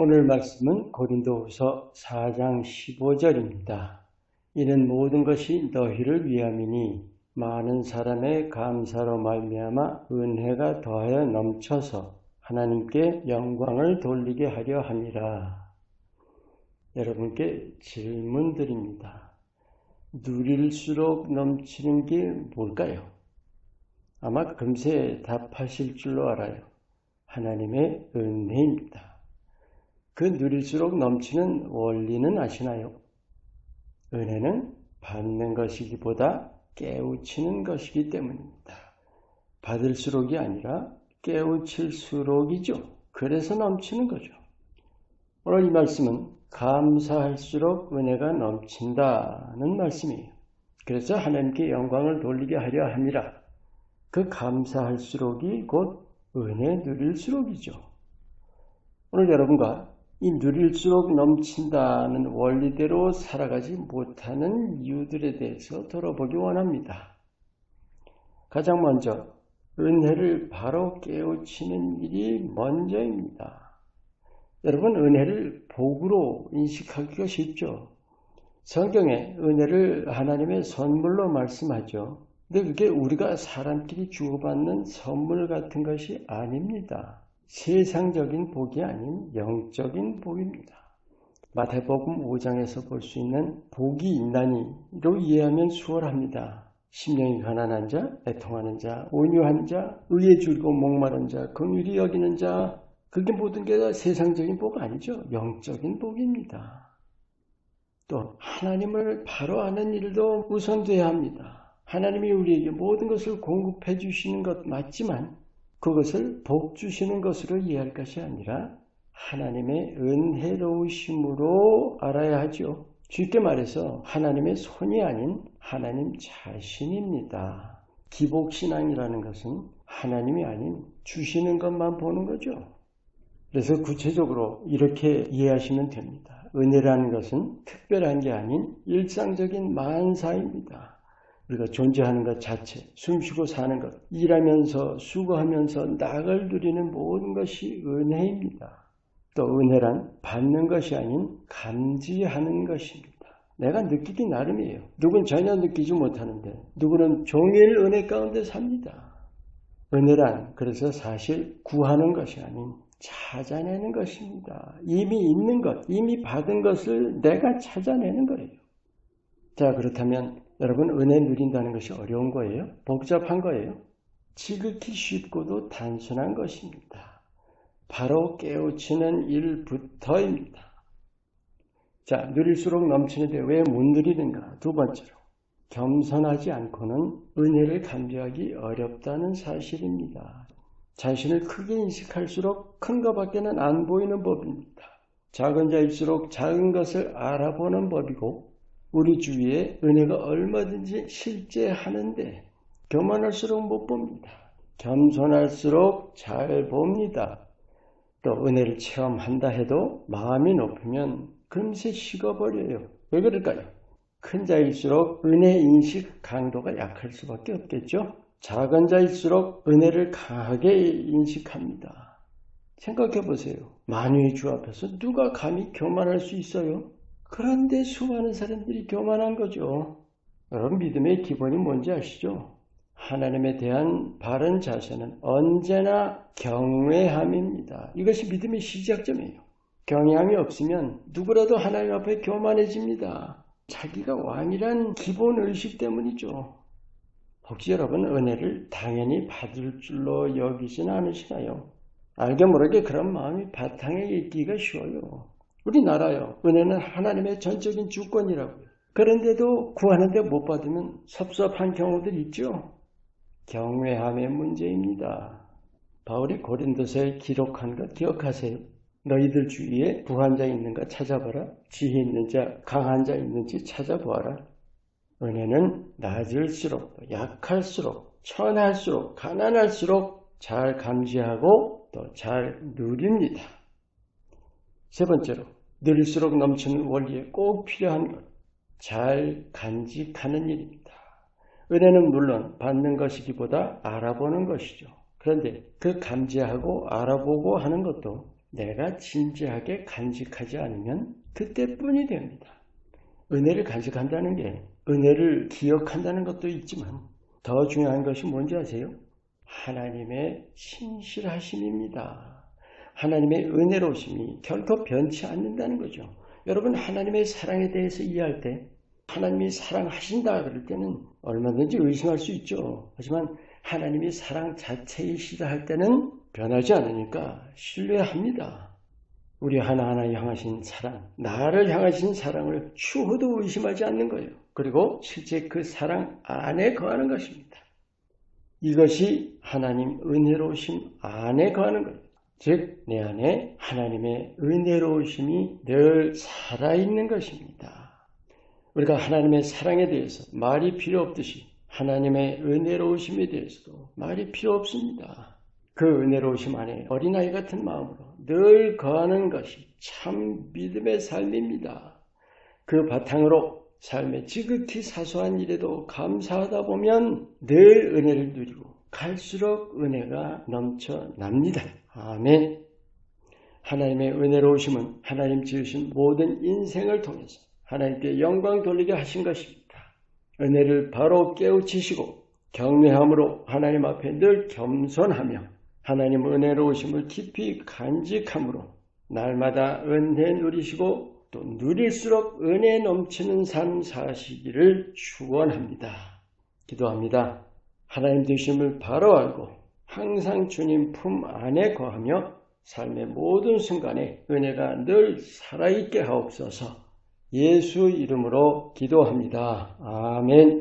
오늘 말씀은 고린도후서 4장 15절입니다. 이는 모든 것이 너희를 위함이니 많은 사람의 감사로 말미암아 은혜가 더하여 넘쳐서 하나님께 영광을 돌리게 하려 함이라. 여러분께 질문 드립니다. 누릴수록 넘치는 게 뭘까요? 아마 금세 답하실 줄로 알아요. 하나님의 은혜입니다. 그 누릴수록 넘치는 원리는 아시나요? 은혜는 받는 것이기보다 깨우치는 것이기 때문입니다. 받을수록이 아니라 깨우칠수록이죠. 그래서 넘치는 거죠. 오늘 이 말씀은 감사할수록 은혜가 넘친다는 말씀이에요. 그래서 하나님께 영광을 돌리게 하려 함이라. 그 감사할수록이 곧 은혜 누릴수록이죠. 오늘 여러분과 이 누릴수록 넘친다는 원리대로 살아가지 못하는 이유들에 대해서 들어보기 원합니다. 가장 먼저 은혜를 바로 깨우치는 일이 먼저입니다. 여러분 은혜를 복으로 인식하기가 쉽죠. 성경에 은혜를 하나님의 선물로 말씀하죠. 근데 그게 우리가 사람끼리 주고받는 선물 같은 것이 아닙니다. 세상적인 복이 아닌 영적인 복입니다. 마태복음 5장에서 볼 수 있는 복이 있나니로 이해하면 수월합니다. 심령이 가난한 자, 애통하는 자, 온유한 자, 의에 줄고 목마른 자, 긍휼히 여기는 자, 그게 모든 게 다 세상적인 복 아니죠. 영적인 복입니다. 또 하나님을 바로 아는 일도 우선돼야 합니다. 하나님이 우리에게 모든 것을 공급해 주시는 것 맞지만 그것을 복 주시는 것으로 이해할 것이 아니라 하나님의 은혜로우심으로 알아야 하죠. 쉽게 말해서 하나님의 손이 아닌 하나님 자신입니다. 기복신앙이라는 것은 하나님이 아닌 주시는 것만 보는 거죠. 그래서 구체적으로 이렇게 이해하시면 됩니다. 은혜라는 것은 특별한 게 아닌 일상적인 만사입니다. 우리가 존재하는 것 자체, 숨쉬고 사는 것, 일하면서 수고하면서 낙을 누리는 모든 것이 은혜입니다. 또 은혜란 받는 것이 아닌 감지하는 것입니다. 내가 느끼기 나름이에요. 누군 전혀 느끼지 못하는데 누구는 종일 은혜 가운데 삽니다. 은혜란 그래서 사실 구하는 것이 아닌 찾아내는 것입니다. 이미 있는 것, 이미 받은 것을 내가 찾아내는 거예요. 자, 그렇다면 여러분 은혜 누린다는 것이 어려운 거예요? 복잡한 거예요? 지극히 쉽고도 단순한 것입니다. 바로 깨우치는 일부터입니다. 자, 누릴수록 넘치는데 왜 못 누리는가? 두 번째로 겸손하지 않고는 은혜를 감지하기 어렵다는 사실입니다. 자신을 크게 인식할수록 큰 것밖에는 안 보이는 법입니다. 작은 자일수록 작은 것을 알아보는 법이고 우리 주위에 은혜가 얼마든지 실제하는데 교만할수록 못 봅니다. 겸손할수록 잘 봅니다. 또 은혜를 체험한다 해도 마음이 높으면 금세 식어버려요. 왜 그럴까요? 큰 자일수록 은혜 인식 강도가 약할 수밖에 없겠죠. 작은 자일수록 은혜를 강하게 인식합니다. 생각해 보세요. 만유의 주 앞에서 누가 감히 교만할 수 있어요? 그런데 수많은 사람들이 교만한 거죠. 여러분 믿음의 기본이 뭔지 아시죠? 하나님에 대한 바른 자세는 언제나 경외함입니다. 이것이 믿음의 시작점이에요. 경외함이 없으면 누구라도 하나님 앞에 교만해집니다. 자기가 왕이란 기본 의식 때문이죠. 혹시 여러분 은혜를 당연히 받을 줄로 여기진 않으시나요? 알게 모르게 그런 마음이 바탕에 있기가 쉬워요. 우리나라요. 은혜는 하나님의 전적인 주권이라고요. 그런데도 구하는데 못 받으면 섭섭한 경우들 있죠. 경외함의 문제입니다. 바울이 고린도서에 기록한 것 기억하세요. 너희들 주위에 부한 자 있는가 찾아봐라. 지혜 있는 자, 강한 자 있는지 찾아보아라. 은혜는 낮을수록, 약할수록, 천할수록, 가난할수록 잘 감지하고 또 잘 누립니다. 세 번째로, 늘릴수록 넘치는 원리에 꼭 필요한 것, 잘 간직하는 일입니다. 은혜는 물론 받는 것이기보다 알아보는 것이죠. 그런데 그 감지하고 알아보고 하는 것도 내가 진지하게 간직하지 않으면 그때뿐이 됩니다. 은혜를 간직한다는 게 은혜를 기억한다는 것도 있지만 더 중요한 것이 뭔지 아세요? 하나님의 신실하심입니다. 하나님의 은혜로우심이 결코 변치 않는다는 거죠. 여러분 하나님의 사랑에 대해서 이해할 때 하나님이 사랑하신다 그럴 때는 얼마든지 의심할 수 있죠. 하지만 하나님이 사랑 자체이시다 할 때는 변하지 않으니까 신뢰합니다. 우리 하나하나 향하신 사랑, 나를 향하신 사랑을 추호도 의심하지 않는 거예요. 그리고 실제 그 사랑 안에 거하는 것입니다. 이것이 하나님 은혜로우심 안에 거하는 거예요. 즉, 내 안에 하나님의 은혜로우심이 늘 살아있는 것입니다. 우리가 하나님의 사랑에 대해서 말이 필요 없듯이 하나님의 은혜로우심에 대해서도 말이 필요 없습니다. 그 은혜로우심 안에 어린아이 같은 마음으로 늘 거하는 것이 참 믿음의 삶입니다. 그 바탕으로 삶의 지극히 사소한 일에도 감사하다 보면 늘 은혜를 누리고 갈수록 은혜가 넘쳐납니다. 아멘. 하나님의 은혜로우심은 하나님 지으신 모든 인생을 통해서 하나님께 영광 돌리게 하신 것입니다. 은혜를 바로 깨우치시고 경외함으로 하나님 앞에 늘 겸손하며 하나님 은혜로우심을 깊이 간직함으로 날마다 은혜 누리시고 또 누릴수록 은혜 넘치는 삶 사시기를 축원합니다. 기도합니다. 하나님 되심을 바로 알고 항상 주님 품 안에 거하며 삶의 모든 순간에 은혜가 늘 살아있게 하옵소서 예수 이름으로 기도합니다. 아멘.